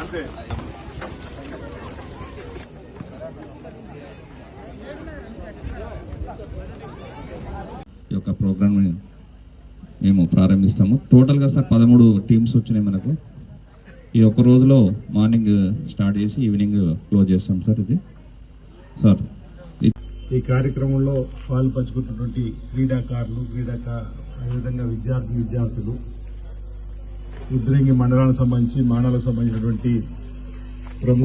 అంతే ఈ యొక్క ప్రోగ్రామ్ మేము ప్రారంభిస్తాము. టోటల్గా సార్ పదమూడు టీమ్స్ వచ్చినాయి మనకు. ఈ ఒక్క రోజులో మార్నింగ్ స్టార్ట్ చేసి ఈవినింగ్ క్లోజ్ చేస్తాం సార్ ఇది. సార్ ఈ కార్యక్రమంలో పాలు పంచుకున్నటువంటి క్రీడాకారులు క్రీడాకా అదేవిధంగా విద్యార్థి విద్యార్థులు ఉద్రంగి మండలానికి సంబంధించి మానాలకు సంబంధించినటువంటి ప్రముఖ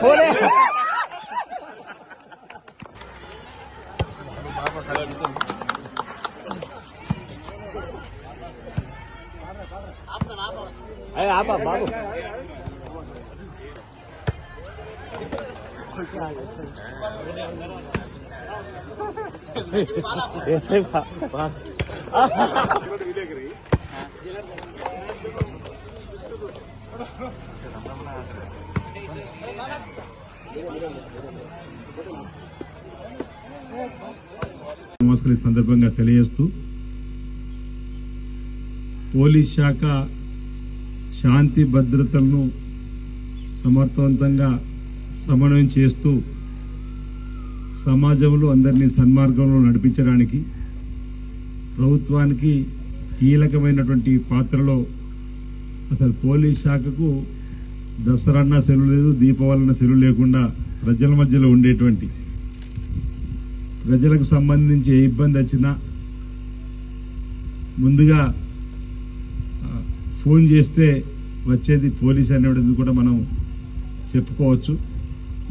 ఫోనే అయ్యా ఆపా బాబు నమస్కారం. ఈ సందర్భంగా తెలియజేస్తూ పోలీస్ శాఖ శాంతి భద్రతలను సమర్థవంతంగా సమన్వయం చేస్తూ సమాజంలో అందరినీ సన్మార్గంలో నడిపించడానికి ప్రభుత్వానికి కీలకమైనటువంటి పాత్రలో అసలు పోలీస్ శాఖకు దసరా సెలవు లేదు దీపావళిన సెలవు లేకుండా ప్రజల మధ్యలో ఉండేటువంటి ప్రజలకు సంబంధించి ఏ ఇబ్బంది వచ్చినా ముందుగా ఫోన్ చేస్తే వచ్చేది పోలీస్ అనేటువంటిది కూడా మనం చెప్పుకోవచ్చు.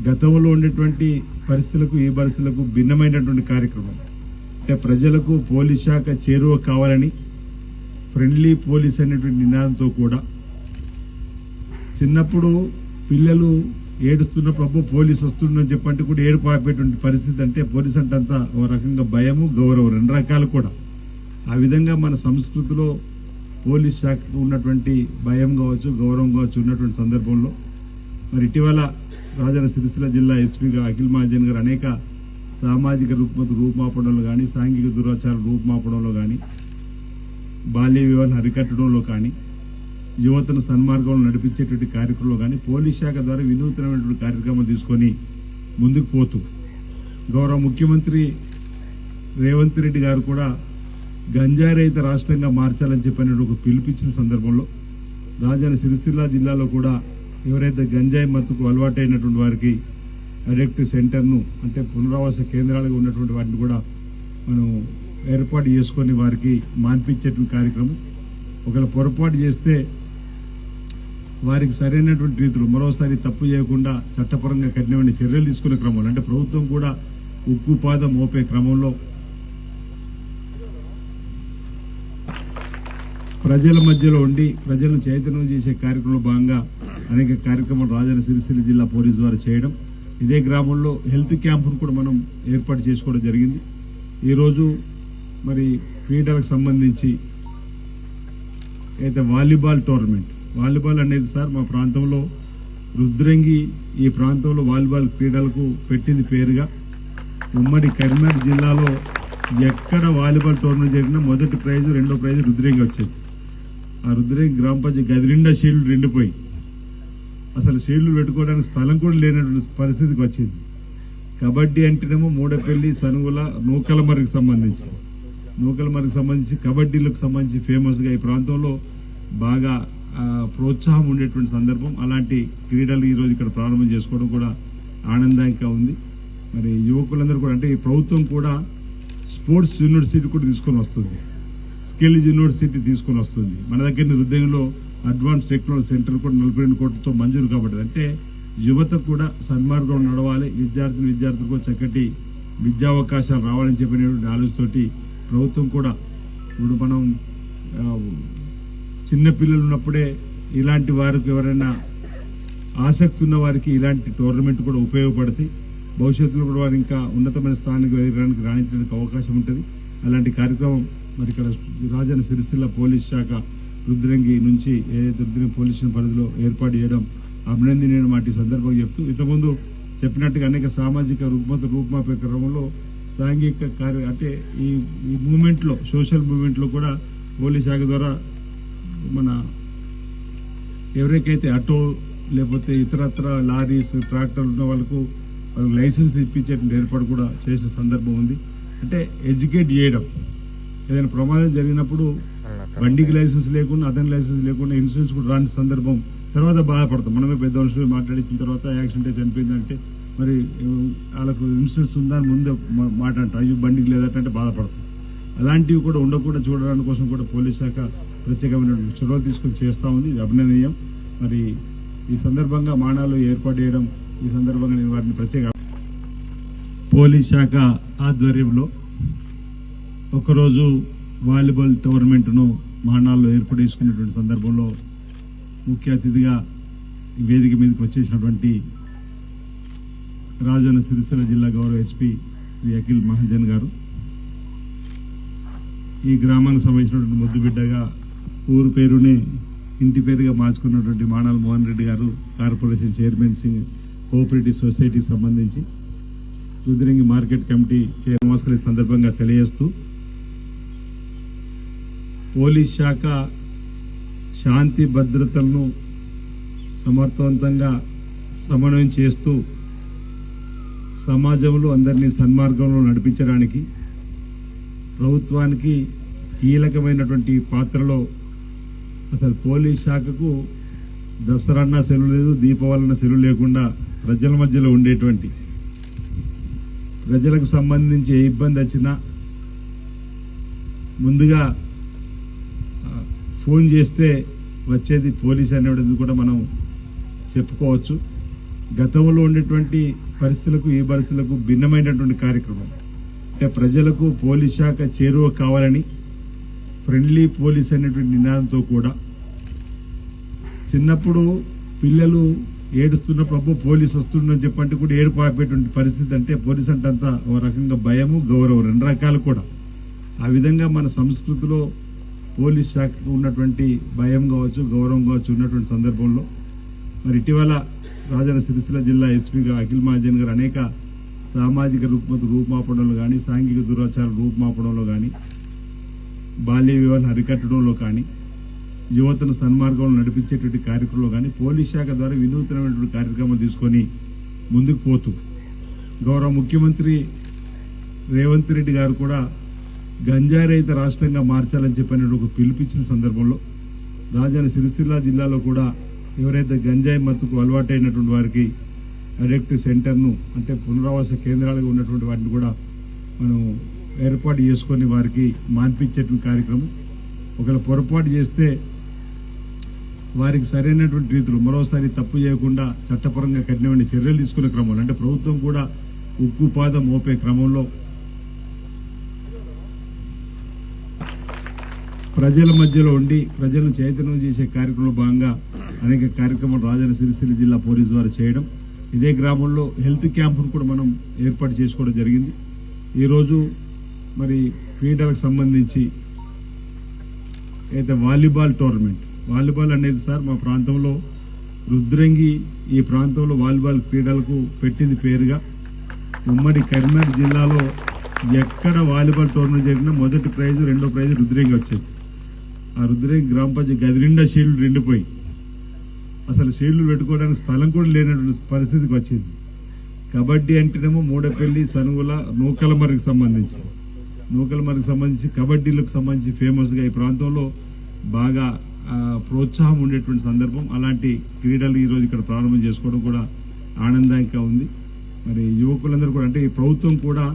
గతంలో ఉండేటువంటి పరిస్థితులకు ఈ పరిస్థితులకు భిన్నమైనటువంటి కార్యక్రమం. అంటే ప్రజలకు పోలీస్ శాఖ చేరువ కావాలని ఫ్రెండ్లీ పోలీస్ అనేటువంటి నినాదంతో కూడా చిన్నప్పుడు పిల్లలు ఏడుస్తున్నప్పుడు అబ్బో పోలీస్ వస్తుండని చెప్పంటే కూడా ఏడుపు ఆపేటువంటి పరిస్థితి అంటే పోలీస్ అంటే అంతా ఒక రకంగా భయము గౌరవం రెండు రకాలు కూడా. ఆ విధంగా మన సంస్కృతిలో పోలీస్ శాఖకు ఉన్నటువంటి భయం కావచ్చు గౌరవం కావచ్చు ఉన్నటువంటి సందర్భంలో మరి ఇటీవల రాజన్న సిరిసిల్ల జిల్లా ఎస్పీగా అఖిల్ మహాజన్ గారు అనేక సామాజిక రుగ్మత రూపుమాపడంలో కానీ సాంఘిక దురాచారం రూపుమాపడంలో కానీ బాల్య వివాహాలు అరికట్టడంలో కానీ యువతను సన్మార్గంలో నడిపించేటువంటి కార్యక్రమంలో కానీ పోలీస్ శాఖ ద్వారా వినూత్నమైనటువంటి కార్యక్రమం తీసుకొని ముందుకు పోతూ గౌరవ ముఖ్యమంత్రి రేవంత్ రెడ్డి గారు కూడా గంజారహిత రాష్ట్రంగా మార్చాలని చెప్పిన ఒక పిలుపిచ్చిన సందర్భంలో రాజధాని సిరిసిల్ల జిల్లాలో కూడా ఎవరైతే గంజాయి మత్తుకు అలవాటైనటువంటి వారికి అడిక్ట్ సెంటర్ను అంటే పునరావాస కేంద్రాలుగా ఉన్నటువంటి వాటిని కూడా మనం ఏర్పాటు చేసుకొని వారికి మాన్పించేటువంటి కార్యక్రమం. ఒకవేళ పొరపాటు చేస్తే వారికి సరైనటువంటి రీతిలో మరోసారి తప్పు చేయకుండా చట్టపరంగా కఠినమైన చర్యలు తీసుకునే క్రమంలో అంటే ప్రభుత్వం కూడా ఉక్కు పాదం మోపే క్రమంలో ప్రజల మధ్యలో ఉండి ప్రజలను చైతన్యం చేసే కార్యక్రమంలో భాగంగా అనేక కార్యక్రమాలు రాజన్న సిరిసిల్ల జిల్లా పోలీసు వారు చేయడం. ఇదే గ్రామంలో హెల్త్ క్యాంపును కూడా మనం ఏర్పాటు చేసుకోవడం జరిగింది. ఈరోజు మరి క్రీడలకు సంబంధించి అయితే వాలీబాల్ టోర్నమెంట్ వాలీబాల్ అనేది సార్ మా ప్రాంతంలో రుద్రంగి ఈ ప్రాంతంలో వాలీబాల్ క్రీడలకు పెట్టింది పేరుగా. ఉమ్మడి కరీంనగర్ జిల్లాలో ఎక్కడ వాలీబాల్ టోర్నమెంట్ జరిగినా మొదటి ప్రైజ్ రెండో ప్రైజ్ రుద్రంగి వచ్చేది. ఆ రుద్రంగి గ్రామ పంచాయతీ గది నిండా షీల్డ్ నిండిపోయి. అసలు షీళ్ళు పెట్టుకోవడానికి స్థలం కూడా లేనటువంటి పరిస్థితికి వచ్చింది. కబడ్డీ అంటేనేమో మూడపల్లి సనుగుల నూకలమర్రికి సంబంధించి. నూకలమర్రికి సంబంధించి కబడ్డీలకు సంబంధించి ఫేమస్గా ఈ ప్రాంతంలో బాగా ప్రోత్సాహం ఉండేటువంటి సందర్భం. అలాంటి క్రీడలు ఈరోజు ఇక్కడ ప్రారంభం చేసుకోవడం కూడా ఆనందాయంగా ఉంది. మరి యువకులందరూ కూడా అంటే ఈ ప్రభుత్వం కూడా స్పోర్ట్స్ యూనివర్సిటీ కూడా తీసుకొని వస్తుంది. స్కిల్ యూనివర్సిటీ తీసుకొని వస్తుంది. మన దగ్గర రుద్రంలో అడ్వాన్స్ టెక్నాలజీ సెంటర్ కూడా నలభై రెండు కోట్లతో మంజూరు కాబట్టి. అంటే యువత కూడా సన్మార్గం నడవాలి. విద్యార్థులు విద్యార్థులకు చక్కటి విద్యావకాశాలు రావాలని చెప్పినటువంటి ఆలోచనతోటి ప్రభుత్వం కూడా ఇప్పుడు మనం చిన్నపిల్లలు ఉన్నప్పుడే ఇలాంటి వారికి ఎవరైనా ఆసక్తి ఉన్న వారికి ఇలాంటి టోర్నమెంట్ కూడా ఉపయోగపడతాయి భవిష్యత్తులో కూడా వారు ఇంకా ఉన్నతమైన స్థానానికి ఎదగడానికి రాణించడానికి అవకాశం ఉంటుంది. అలాంటి కార్యక్రమం మరి ఇక్కడ రాజన్న సిరిసిల్ల పోలీస్ శాఖ రుద్రంగి నుంచి ఏదైతే రుద్రంగి పోలీస్ పరిధిలో ఏర్పాటు చేయడం అభినందనీయమైన మాట సందర్భంగా చెప్తూ ఇంతకుముందు చెప్పినట్టుగా అనేక సామాజిక రుగ్మత రూపుమాపే క్రమంలో సాంఘిక కార్య అంటే ఈ ఈ మూమెంట్లో సోషల్ మూమెంట్లో కూడా పోలీస్ శాఖ ద్వారా మన ఎవరికైతే ఆటో లేకపోతే ఇతరత్ర లారీస్ ట్రాక్టర్లు ఉన్న వాళ్ళకు వాళ్ళకి లైసెన్స్ ఇప్పించేటువంటి ఏర్పాటు కూడా చేసిన సందర్భం ఉంది. అంటే ఎడ్యుకేట్ చేయడం ఏదైనా ప్రమాదం జరిగినప్పుడు బండికి లైసెన్స్ లేకుండా అతని లైసెన్స్ లేకుండా ఇన్సూరెన్స్ కూడా రాని సందర్భం తర్వాత బాధపడతాం. మనమే పెద్ద మనుషులు మాట్లాడించిన తర్వాత యాక్సిడెంట్ చనిపోయిందంటే మరి వాళ్ళకు ఇన్సూరెన్స్ ఉందా అని ముందే మాట్లాడటం అయ్యో బండికి లేదట అంటే బాధపడతాం. అలాంటివి కూడా ఉండకుండా చూడడానికి కోసం కూడా పోలీస్ శాఖ ప్రత్యేకమైన చొరవ తీసుకొని చేస్తా ఉంది. ఇది అభినందనీయం. మరి ఈ సందర్భంగా మానాలు ఏర్పాటు చేయడం ఈ సందర్భంగా నేను వారిని ప్రత్యేక పోలీస్ శాఖ ఆధ్వర్యంలో ఒకరోజు వాలీబాల్ టోర్నమెంట్ను మానాల్లో ఏర్పాటు చేసుకున్నటువంటి సందర్భంలో ముఖ్య అతిథిగా వేదిక మీదకి వచ్చేసినటువంటి రాజన్న సిరిసిల్ల జిల్లా గౌరవ ఎస్పీ శ్రీ అఖిల్ మహాజన్ గారు. ఈ గ్రామానికి సంబంధించినటువంటి ముద్దు బిడ్డగా ఊరు పేరునే ఇంటి పేరుగా మార్చుకున్నటువంటి మానాల్ మోహన్ రెడ్డి గారు కార్పొరేషన్ చైర్మన్ సింగ్ కోఆపరేటివ్ సొసైటీకి సంబంధించి రుద్రంగి మార్కెట్ కమిటీ నమస్కరి సందర్భంగా తెలియజేస్తూ పోలీస్ శాఖ శాంతి భద్రతలను సమర్థవంతంగా సమన్వయం చేస్తూ సమాజంలో అందరినీ సన్మార్గంలో నడిపించడానికి ప్రభుత్వానికి కీలకమైనటువంటి పాత్రలో అసలు పోలీస్ శాఖకు దసరన్న సెలవు లేదు దీపావళిన సెలవు లేకుండా ప్రజల మధ్యలో ఉండేటువంటి ప్రజలకు సంబంధించి ఏ ఇబ్బంది వచ్చినా ముందుగా ఫోన్ చేస్తే వచ్చేది పోలీస్ అనేటువంటిది కూడా మనం చెప్పుకోవచ్చు. గతంలో ఉండేటువంటి పరిస్థితులకు ఈ పరిస్థితులకు భిన్నమైనటువంటి కార్యక్రమం. అంటే ప్రజలకు పోలీస్ శాఖ చేరువ కావాలని ఫ్రెండ్లీ పోలీస్ అనేటువంటి నినాదంతో కూడా. చిన్నప్పుడు పిల్లలు ఏడుస్తున్నప్పుడు అబ్బో పోలీస్ వస్తుండని చెప్పంటే కూడా ఏడుపు ఆపేటువంటి పరిస్థితి అంటే పోలీస్ అంటే అంత ఒక రకంగా భయము గౌరవం రెండు రకాలు కూడా. ఆ విధంగా మన సంస్కృతిలో పోలీస్ శాఖకు ఉన్నటువంటి భయం కావచ్చు గౌరవం కావచ్చు ఉన్నటువంటి సందర్భంలో మరి ఇటీవల రాజన్న సిరిసిల్ల జిల్లా ఎస్పీగా అఖిల్ మహాజన్ గారు అనేక సామాజిక రుగ్మత రూపుమాపడంలో కానీ సాంఘిక దురాచార రూపుమాపడంలో కానీ బాల్య వివాహాలు అరికట్టడంలో కానీ యువతను సన్మార్గంలో నడిపించేటువంటి కార్యక్రమంలో కానీ పోలీస్ శాఖ ద్వారా వినూత్నమైనటువంటి కార్యక్రమం తీసుకొని ముందుకు పోతూ గౌరవ ముఖ్యమంత్రి రేవంత్ రెడ్డి గారు కూడా గంజాయి రాష్ట్రంగా మార్చాలని చెప్పిన ఒక పిలుపిచ్చిన సందర్భంలో రాజధాని సిరిసిల్ల జిల్లాలో కూడా ఎవరైతే గంజాయి మత్తుకు అలవాటైనటువంటి వారికి అడిక్టివ్ సెంటర్ను అంటే పునరావాస కేంద్రాలుగా ఉన్నటువంటి వాటిని కూడా మనం ఏర్పాటు చేసుకొని వారికి మాన్పించేటువంటి కార్యక్రమం. ఒకవేళ పొరపాటు చేస్తే వారికి సరైనటువంటి రీతిలో మరోసారి తప్పు చేయకుండా చట్టపరంగా కఠినమైన చర్యలు తీసుకునే క్రమంలో అంటే ప్రభుత్వం కూడా ఉక్కు పాదం మోపే క్రమంలో ప్రజల మధ్యలో ఉండి ప్రజలను చైతన్యం చేసే కార్యక్రమంలో భాగంగా అనేక కార్యక్రమాలు రాజన్న సిరిసిల్ల జిల్లా పోలీసు వారు చేయడం. ఇదే గ్రామంలో హెల్త్ క్యాంపును కూడా మనం ఏర్పాటు చేసుకోవడం జరిగింది. ఈరోజు మరి క్రీడలకు సంబంధించి అయితే వాలీబాల్ టోర్నమెంట్ వాలీబాల్ అనేది సార్ మా ప్రాంతంలో రుద్రంగి ఈ ప్రాంతంలో వాలీబాల్ క్రీడలకు పెట్టింది పేరుగా. ఉమ్మడి కరీంనగర్ జిల్లాలో ఎక్కడ వాలీబాల్ టోర్నమెంట్ జరిగినా మొదటి ప్రైజ్ రెండో ప్రైజ్ రుద్రంగి వచ్చేది. ఆ రుద్రే గ్రామ పంచాయతీ గది నిండా షీళ్ళు నిండిపోయి. అసలు షీళ్ళు పెట్టుకోవడానికి స్థలం కూడా లేనటువంటి పరిస్థితికి వచ్చింది. కబడ్డీ అంటేనేమో మూడపల్లి సనుగుల నూకలమర్రికి సంబంధించి. నూకలమర్రికి సంబంధించి కబడ్డీలకు సంబంధించి ఫేమస్గా ఈ ప్రాంతంలో బాగా ప్రోత్సాహం ఉండేటువంటి సందర్భం. అలాంటి క్రీడలు ఈరోజు ఇక్కడ ప్రారంభం చేసుకోవడం కూడా ఆనందంగా ఉంది. మరి యువకులందరూ కూడా అంటే ఈ ప్రభుత్వం కూడా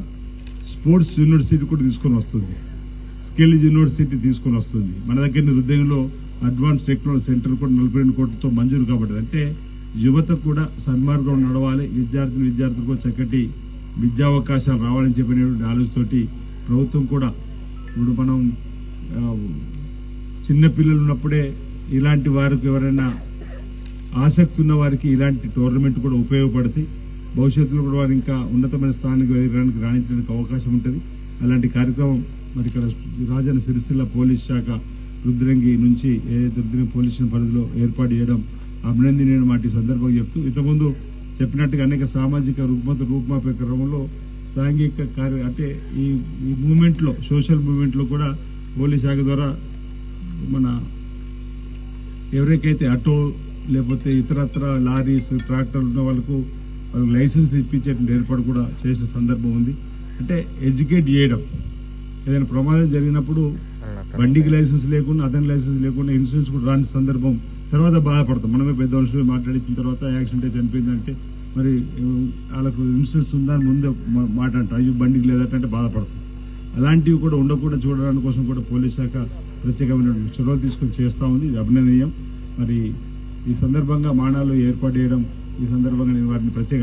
స్పోర్ట్స్ యూనివర్సిటీ కూడా తీసుకొని వస్తుంది. స్కిల్ యూనివర్సిటీ తీసుకొని వస్తుంది. మన దగ్గర హృదయంలో అడ్వాన్స్ టెక్నాలజీ సెంటర్ కూడా నలభై రెండు కోట్లతో మంజూరు కాబట్టి అంటే యువత కూడా సన్మార్గం నడవాలి. విద్యార్థులు విద్యార్థులకు చక్కటి విద్యావకాశాలు రావాలని చెప్పినటువంటి ఆలోచనతోటి ప్రభుత్వం కూడా ఇప్పుడు మనం చిన్నపిల్లలు ఉన్నప్పుడే ఇలాంటి వారికి ఎవరైనా ఆసక్తి ఉన్న వారికి ఇలాంటి టోర్నమెంట్ కూడా ఉపయోగపడుతాయి భవిష్యత్తులో కూడా వారు ఇంకా ఉన్నతమైన స్థానానికి ఎదగడానికి రాణించడానికి అవకాశం ఉంటుంది. అలాంటి కార్యక్రమం మరి ఇక్కడ రాజన్న సిరిసిల్ల పోలీస్ శాఖ రుద్రంగి నుంచి ఏదైతే రుద్రంగి పోలీస్ స్టేషన్ పరిధిలో ఏర్పాటు చేయడం అభినందనీయం వాటి సందర్భంగా చెప్తూ ఇంతకుముందు చెప్పినట్టుగా అనేక సామాజిక రుగ్మత రూపుమాపే క్రమంలో సాంఘిక కార్య అంటే ఈ ఈ మూమెంట్లో సోషల్ మూమెంట్లో కూడా పోలీస్ శాఖ ద్వారా మన ఎవరికైతే ఆటో లేకపోతే ఇతరత్ర లారీస్ ట్రాక్టర్లు ఉన్న వాళ్ళకు వాళ్ళకి లైసెన్స్ ఇప్పించేటువంటి ఏర్పాటు కూడా చేసిన సందర్భం ఉంది. అంటే ఎడ్యుకేట్ చేయడం. ఏదైనా ప్రమాదం జరిగినప్పుడు బండికి లైసెన్స్ లేకుండా అతని లైసెన్స్ లేకుండా ఇన్సూరెన్స్ కూడా రాని సందర్భం తర్వాత బాధపడతాం. మనమే పెద్ద మనుషులు మాట్లాడించిన తర్వాత యాక్సిడెంట్ అయి చనిపోయిందంటే మరి వాళ్ళకు ఇన్సూరెన్స్ ఉందా అని ముందే మాట అంట అయ్యో బండికి లేదంటే బాధపడతాం. అలాంటివి కూడా ఉండకుండా చూడడానికి కోసం కూడా పోలీస్ శాఖ ప్రత్యేకమైన చొరవ తీసుకొని చేస్తా ఉంది. ఇది అభినందనీయం. మరి ఈ సందర్భంగా మానాలు ఏర్పాటు చేయడం ఈ సందర్భంగా నేను వారిని ప్రత్యేక